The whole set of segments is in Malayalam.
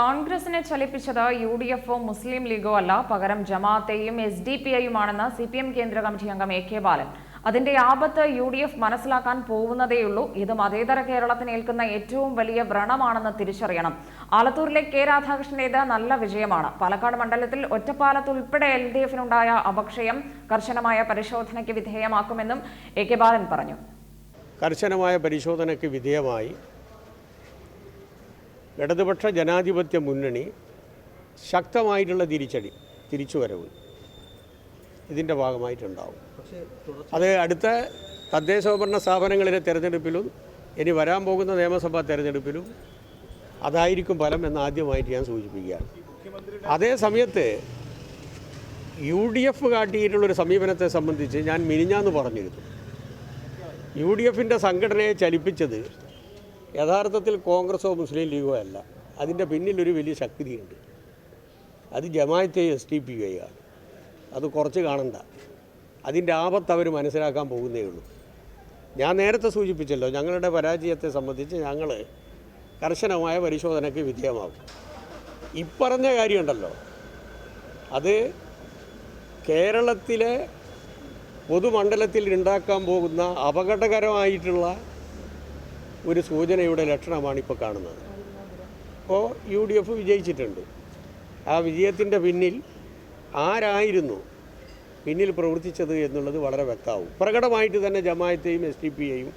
കോൺഗ്രസിനെ ചലിപ്പിച്ചത് യു ഡി എഫോ മുസ്ലിം ലീഗോ അല്ല. പകരം ജമാഅത്തെയും എസ് ഡി പി ഐയുമാണെന്ന് സി പി എം കേന്ദ്ര കമ്മിറ്റി അംഗം എ കെ ബാലൻ. അതിന്റെ ആപത്ത് യു ഡി എഫ് മനസ്സിലാക്കാൻ പോകുന്നതേയുള്ളൂ. ഇത് മതേതര കേരളത്തിന് ഏൽക്കുന്ന ഏറ്റവും വലിയ വ്രണമാണെന്ന് തിരിച്ചറിയണം. ആലത്തൂരിലെ കെ രാധാകൃഷ്ണന്റേത് നല്ല വിജയമാണ്. പാലക്കാട് മണ്ഡലത്തിൽ ഒറ്റപ്പാലത്ത് ഉൾപ്പെടെ എൽ ഡി എഫിനുണ്ടായ അപക്ഷയം കർശനമായ പരിശോധനയ്ക്ക് വിധേയമാക്കുമെന്നും എ കെ ബാലൻ പറഞ്ഞു. കർശനമായ പരിശോധനയ്ക്ക് വിധേയമായി. ഇടതുപക്ഷ ജനാധിപത്യ മുന്നണി ശക്തമായിട്ടുള്ള തിരിച്ചടി തിരിച്ചുവരവ് ഇതിന്റെ ഭാഗമായിട്ടുണ്ടാവും. അത് അടുത്ത തദ്ദേശ സ്വയംഭരണ സ്ഥാപനങ്ങളിലെ തെരഞ്ഞെടുപ്പിലും ഇനി വരാൻ പോകുന്ന നിയമസഭാ തെരഞ്ഞെടുപ്പിലും അതായിരിക്കും ഫലം എന്ന് ആദ്യമായിട്ട് ഞാൻ സൂചിപ്പിക്കുകയാണ്. അതേ സമയത്ത് യു ഡി എഫ് കാട്ടിയിട്ടുള്ളൊരു സമീപനത്തെ സംബന്ധിച്ച് ഞാൻ മിനിഞ്ഞാന്ന് പറഞ്ഞിരുന്നു. യു ഡി എഫിന്റെ സംഘടനയെ ചലിപ്പിച്ചത് യഥാർത്ഥത്തിൽ കോൺഗ്രസോ മുസ്ലിം ലീഗോ അല്ല. അതിന്റെ പിന്നിലൊരു വലിയ ശക്തിയുണ്ട്. അത് Jamaate S T P I ആണ്. അത് കുറച്ച് കാണണ്ട. അതിന്റെ ആപത്ത് അവർ മനസ്സിലാക്കാൻ പോകുന്നേ ഉള്ളൂ. ഞാൻ നേരത്തെ സൂചിപ്പിച്ചല്ലോ ഞങ്ങളുടെ പരാജയത്തെ സംബന്ധിച്ച് ഞങ്ങൾ കർശനമായ പരിശോധനയ്ക്ക് വിധേയമാകും ഇപ്പറഞ്ഞ കാര്യമുണ്ടല്ലോ. അത് കേരളത്തിലെ പൊതുമണ്ഡലത്തിൽ ഉണ്ടാക്കാൻ പോകുന്ന അപകടകരമായിട്ടുള്ള ഒരു സൂചനയുടെ ലക്ഷണമാണ് ഇപ്പോൾ കാണുന്നത്. അപ്പോൾ യു ഡി എഫ് വിജയിച്ചിട്ടുണ്ട്. ആ വിജയത്തിന്റെ പിന്നിൽ ആരായിരുന്നു പിന്നിൽ പ്രവർത്തിച്ചത് എന്നുള്ളത് വളരെ വ്യക്തമാവും. പ്രകടമായിട്ട് തന്നെ ജമായത്തെയും എസ് ഡി പി ഐയും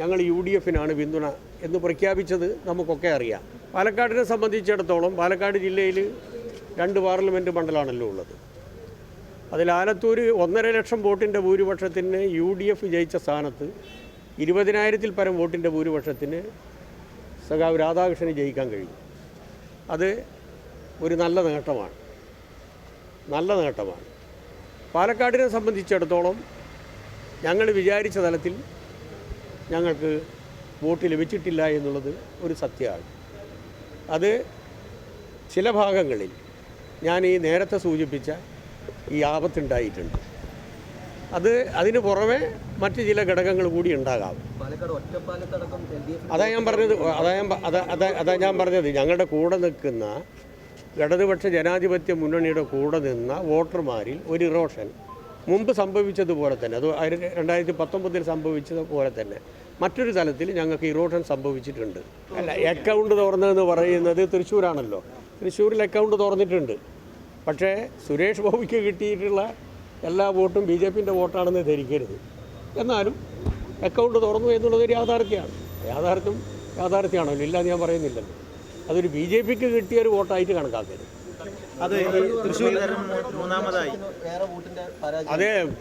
ഞങ്ങൾ യു ഡി എഫിനാണ് പിന്തുണ എന്ന് പ്രഖ്യാപിച്ചത് നമുക്കൊക്കെ അറിയാം. പാലക്കാടിനെ സംബന്ധിച്ചിടത്തോളം പാലക്കാട് ജില്ലയിൽ രണ്ട് പാർലമെന്റ് മണ്ഡലമാണല്ലോ ഉള്ളത്. അതിൽ ആലത്തൂർ ഒന്നര ലക്ഷം വോട്ടിന്റെ ഭൂരിപക്ഷത്തിന് യു ഡി എഫ് ജയിച്ച സ്ഥാനത്ത് ഇരുപതിനായിരത്തിൽ പരം വോട്ടിന്റെ ഭൂരിപക്ഷത്തിന് സഖാവ് രാധാകൃഷ്ണന് ജയിക്കാൻ കഴിയും അത് ഒരു നല്ല നേട്ടമാണ്. നല്ല നേട്ടമാണ്. പാലക്കാടിനെ സംബന്ധിച്ചിടത്തോളം ഞങ്ങൾ വിചാരിച്ച തലത്തിൽ ഞങ്ങൾക്ക് വോട്ട് ലഭിച്ചിട്ടില്ല എന്നുള്ളത് ഒരു സത്യമാണ്. അത് ചില ഭാഗങ്ങളിൽ ഞാൻ ഈ നേരത്തെ സൂചിപ്പിച്ച ഈ ആപത്തുണ്ടായിട്ടുണ്ട്. അത് അതിന് പുറമെ മറ്റ് ചില ഘടകങ്ങൾ കൂടി ഉണ്ടാകാം. അതാ ഞാൻ പറഞ്ഞത് അതാ ഞാൻ അതാ ഞാൻ പറഞ്ഞത്. ഞങ്ങളുടെ കൂടെ നിൽക്കുന്ന ഇടതുപക്ഷ ജനാധിപത്യ മുന്നണിയുടെ കൂടെ നിന്ന വോട്ടർമാരിൽ ഒരു ഇറോഷൻ മുമ്പ് സംഭവിച്ചതുപോലെ തന്നെ അത് രണ്ടായിരത്തി പത്തൊമ്പതിൽ സംഭവിച്ചതുപോലെ തന്നെ മറ്റൊരു തലത്തിൽ ഞങ്ങൾക്ക് ഇറോഷൻ സംഭവിച്ചിട്ടുണ്ട്. അല്ല അക്കൗണ്ട് തുറന്നതെന്ന് പറയുന്നത് തൃശ്ശൂരാണല്ലോ. തൃശ്ശൂരിൽ അക്കൗണ്ട് തുറന്നിട്ടുണ്ട്. പക്ഷേ സുരേഷ് ബോബിക്ക് കിട്ടിയിട്ടുള്ള എല്ലാ വോട്ടും ബി ജെ പിന്റെ വോട്ടാണെന്ന് ധരിക്കരുത്. എന്നാലും അക്കൗണ്ട് തുറന്നു എന്നുള്ളത് ഒരു യാഥാർത്ഥ്യമാണ്. യാഥാർത്ഥ്യം യാഥാർത്ഥ്യമാണല്ലോ ഇല്ലാന്ന് ഞാൻ പറയുന്നില്ലല്ലോ. അതൊരു ബി ജെ പിക്ക് കിട്ടിയ ഒരു വോട്ടായിട്ട് കണക്കാക്കരുത്. അത്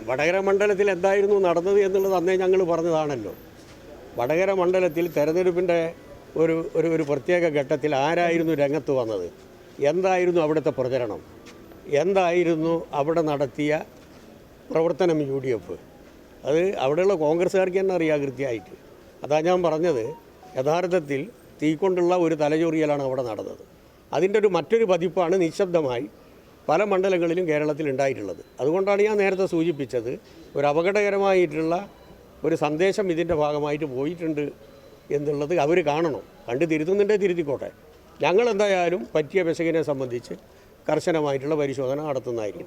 വടകര മണ്ഡലത്തിൽ എന്തായിരുന്നു നടന്നത് എന്നുള്ളത് അന്നേ ഞങ്ങൾ പറഞ്ഞതാണല്ലോ. വടകര മണ്ഡലത്തിൽ തെരഞ്ഞെടുപ്പിന്റെ ഒരു ഒരു ഒരു പ്രത്യേക ഘട്ടത്തിൽ ആരായിരുന്നു രംഗത്ത് വന്നത്? എന്തായിരുന്നു അവിടുത്തെ പ്രചരണം? എന്തായിരുന്നു അവിടെ നടത്തിയ പ്രവർത്തനം യു ഡി എഫ്. അത് അവിടെയുള്ള കോൺഗ്രസ്സുകാർക്ക് തന്നെ അറിയാം കൃത്യമായിട്ട് അതാ ഞാൻ പറഞ്ഞത് യഥാർത്ഥത്തിൽ തീക്കൊണ്ടുള്ള ഒരു തലചൊറിയലാണ് അവിടെ നടന്നത്. അതിന്റെ ഒരു മറ്റൊരു പതിപ്പാണ് നിശബ്ദമായി പല മണ്ഡലങ്ങളിലും കേരളത്തിൽ ഉണ്ടായിട്ടുള്ളത്. അതുകൊണ്ടാണ് ഞാൻ നേരത്തെ സൂചിപ്പിച്ചത് ഒരു അപകടകരമായിട്ടുള്ള ഒരു സന്ദേശം ഇതിന്റെ ഭാഗമായിട്ട് പോയിട്ടുണ്ട് എന്നുള്ളത് അവർ കാണണം. കണ്ട് തിരുത്തുന്നുണ്ടേ തിരുത്തിക്കോട്ടെ. ഞങ്ങൾ എന്തായാലും പറ്റിയ പെശകിനെ സംബന്ധിച്ച് കർശനമായിട്ടുള്ള പരിശോധന നടത്തുന്നതായിരിക്കും.